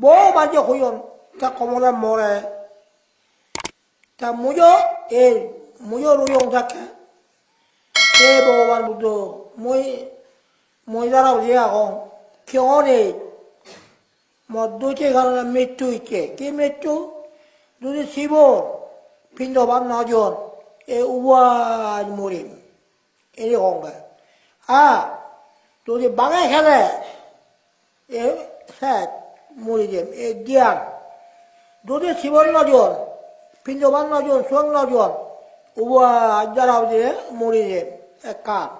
bố ba cho hối hồn ta có một lần một này ta mua cho ê mua cho rồi 用 ta cả ê bố ba bút đồ mỗi mỗi ra đâu gì à con kiểu này một đôi chân cái là mệt chui muridiem. E, diğer Dodi Sivon Najon, Pindoban Najon, Suang Najon, Uva Jarav diye muridiem. Eka.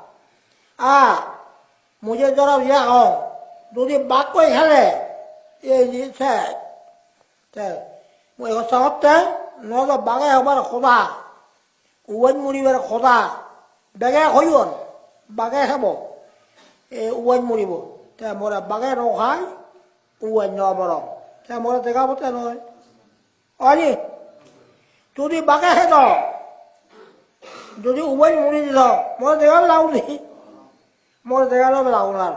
A, Muje Jarav Yağon, Dodi Bakkoy Hele, E, Se, Se, Muje Sahapte, Noda Bagay Habar Khuda, Uvan Muriber Khuda, Bagay Hoyon, Bagay Habo, E, Uvan Muribo. Te, Mora Bagay Rokhai, কুয়া নবরম তা মোরা দেখাবো তা নয় অনি যদি বাঁকা হে দাও যদি উভয় মুড়ি দিল মোরা দেখাবে লাউনি মোরা দেখালে লাউনার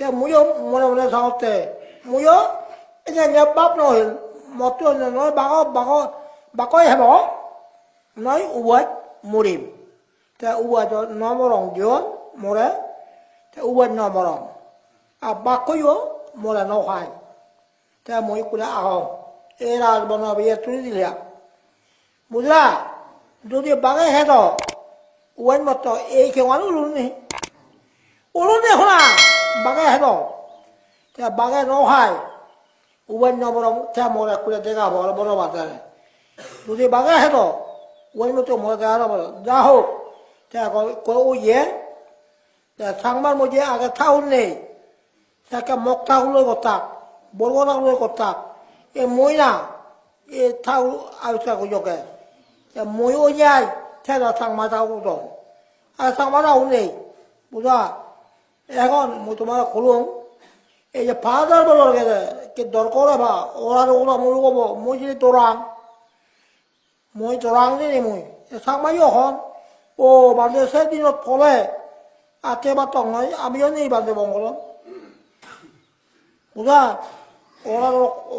তে মুয়ো মনে মনে চাওতে মুয়ো এতিয়া নেবাপ নহ'ল মতো নহয় বাঘ বাঘ বাকৈ হেব নই উবাত মৰিম তে উবাত নমৰং দিয়ন মৰে তে উবাত নমৰং আৰু বাকৈও có yếu một là nó hoài thế mỗi cụ đã ao ê là bọn nó bây giờ tôi đi liền một là tôi đi bằng cái hết rồi quên một tờ ê cái quán luôn này luôn này hoa bằng cái hết rồi thế bằng cái nó hoài quên nó bọn thế một là cụ একটা mug ঠাকুরের কথা বড় ঠাকুরের কথা। এ মই এ ঠাকুর আলোচনা করছে এ মইও যাই ঠেলা সাংমা ঠাকুর তো আর সাংমা ঠাকুর নেই। বুঝা? এখন মই তোমার খুলুম এই যে ফাদার বলার গেছে কি দরকার বা ওরা ওরা মই কব মই যদি তোরাং, মই তোরাং নি মই। সাংমাইও হন ও বাদে সেদিনত ফলে আর কেবা তং আমিও নেই বাদে বঙ্গল ওরা ওরা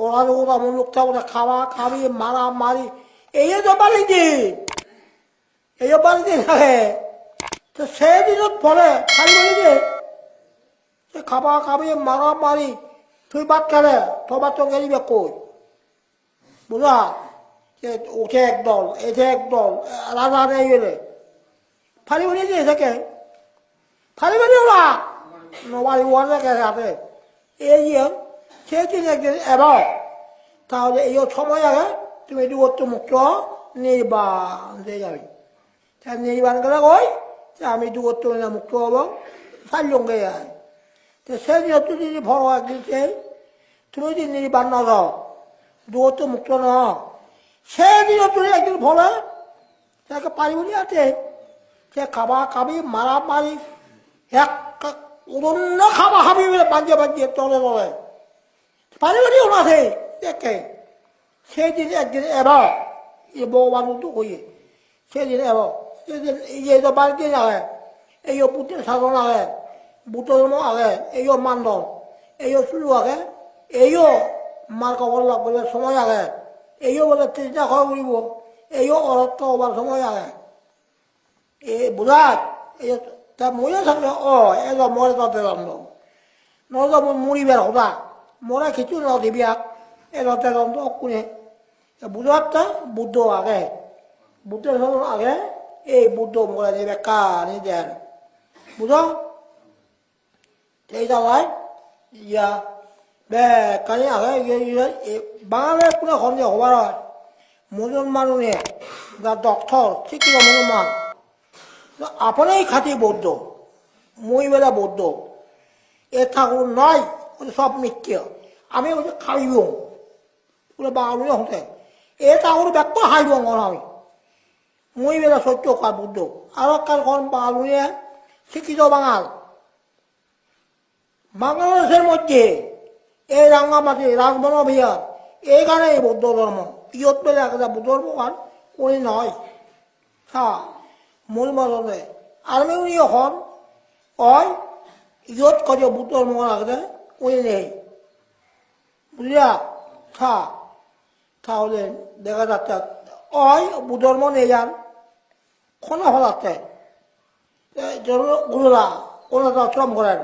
ওরা ওরা লোকটা ওরা খাওয়া, খাবি, মারা, মারি, এই তো বাড়িতে এই বাড়িতে থাকে, তো সেদিনত পরে খালি বলি যে খাবা খাবি, মারা, মারি, তুই ভাত খালে তো ভাত তো গেলিবে কই? বুঝা ওঠে একদল, এঠে একদল, রাজা নেই গেলে ফালি যে থাকে। ফালি বলি ওরা। নবাড়ি ওয়ারে গেছে হাতে। এই সেদিন একদিন এবার, তাহলে এই সময় আগে তুমি দুগত্ব মুক্ত নির্বাণ দিয়ে যাবে। তা নির্বাণ করে কই? যে আমি দুগত্ব মুক্ত হব সাল্লঙ্গে যায়। তো সেদিন তুমি যদি ভরো একদিন তুমি যদি নির্বাণ না দাও দুগত্ব মুক্ত ন সেদিন তুমি একদিন ভরে তাকে পারিবনি আছে সে খাবা খাবি, মারা মারি এক অন্য খাবা খাবি বলে বাঞ্জে বাঞ্জে তলে তলে। পারিবারি ওনাছে একে সেদিন একদিন এবার এ ভগবান তো কইয়ে সেদিন এবার সেদিন এই তো বাড়িতে আগে এই পুতের সাধন আগে বুতর্ম আগে এই মান্দন এই চুলু আগে এইও মার কবর লাগবে সময় আগে এইও বলে চিন্তা খাওয়া কৰিব এইও অরত্ব হবার সময় আগে এ বুঝাত এই 다 모여서 어 애가 뭐라도 대담도 너도 뭐 물이 배로다 뭐라 기초 너디비야 애가 대담도 없구네 무도합다 무도하게 무도하게 에이 무도 뭐라 내백까 아니지 무도 대다와 야 백까지 하게 이게 방에 꾸나 건데 호바라 무슨 말이냐 나 닥터 치키가 무슨 말 আপনি খাটি বৌদ্ধ, মই বেলা বৌদ্ধ। এ ঠাকুর নয় সব মিথ্যে। আমি ওই খাইব ওরা বাঙালি হতে। এ ঠাকুর ব্যক্ত হাইব আমি মই বেলা সত্য কার বুদ্ধ। আর কার কোন বাঙালিয়ে শিক্ষিত বাঙাল। বাংলাদেশের মধ্যে এই রাঙ্গামাটি রাজবন বিহার এইখানে বৌদ্ধ ধর্ম। ইয়ত পেলে একটা বুদ্ধ ধর্ম কোন নয়। হ্যাঁ। মূল মরলে আর্মি হন ওই ইয়ত করে বুতর মন আগে উনি নেই বুঝলিয়া থা, তাহলে দেখা যাচ্ছে ওই বুতর মন এই যান কোনো হলাতে গুরুরা ওনারা শ্রম করেন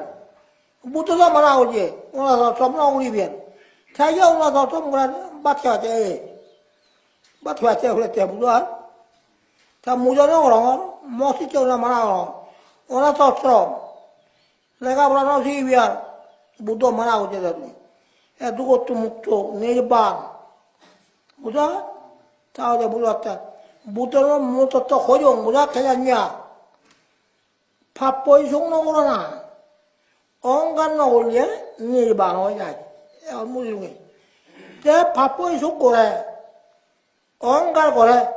বুতরা মারা হচ্ছে ওনার শ্রম না উড়িবেন তাই যে ওনার শ্রম করেন বাচ্চা আছে বাচ্চা আছে হলে বুঝলার তা মুজনে রঙর মসজিদে মারা হলো। ওরা তত্র লেখাপড়াটা সেই বিয়ার বুদ্ধ মারা হচ্ছে তাদের এ দুগত্ব মুক্ত, নির্বাণ। বুঝা? তাহলে বুঝাতে বুদ্ধের মূলতত্ত্ব হরিং বুঝা খেলার নিয়া। ভাব পরিশোধ করো না। অহংকার না করলে নির্বাণ হয়ে যায়। এখন বুঝলি তে ভাব পরিশোধ করে, অহংকার করে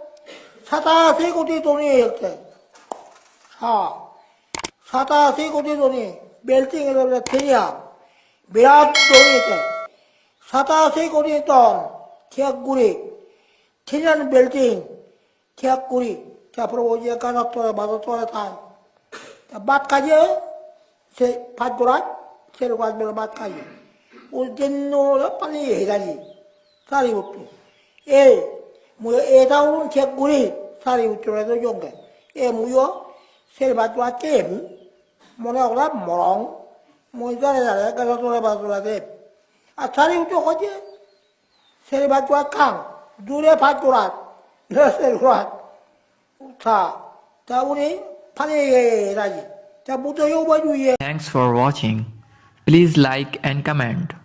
사다세 고디 돈이 이렇게 사 사다세 고디 돈이 멜팅해서 되냐 미란 돈이 이렇게 사다세 고디 돈 태학구리 태년 멜팅 태학구리 자 앞으로 오지에 가나 또라 마도 또라 다 맛까지 세 밭고라 새로 가지면 맛까지 오젠노라 빨리 해가지 다리 없고 에 뭐야 에다운 개구리 sari utrole do yonge. Emu yo sel batua tem mona ola morong mo izale dale kala tole batua de. A sari utu hoje sel batua kang dure batua na sel batua uta ta uri pane ye Thanks for watching. Please like and comment.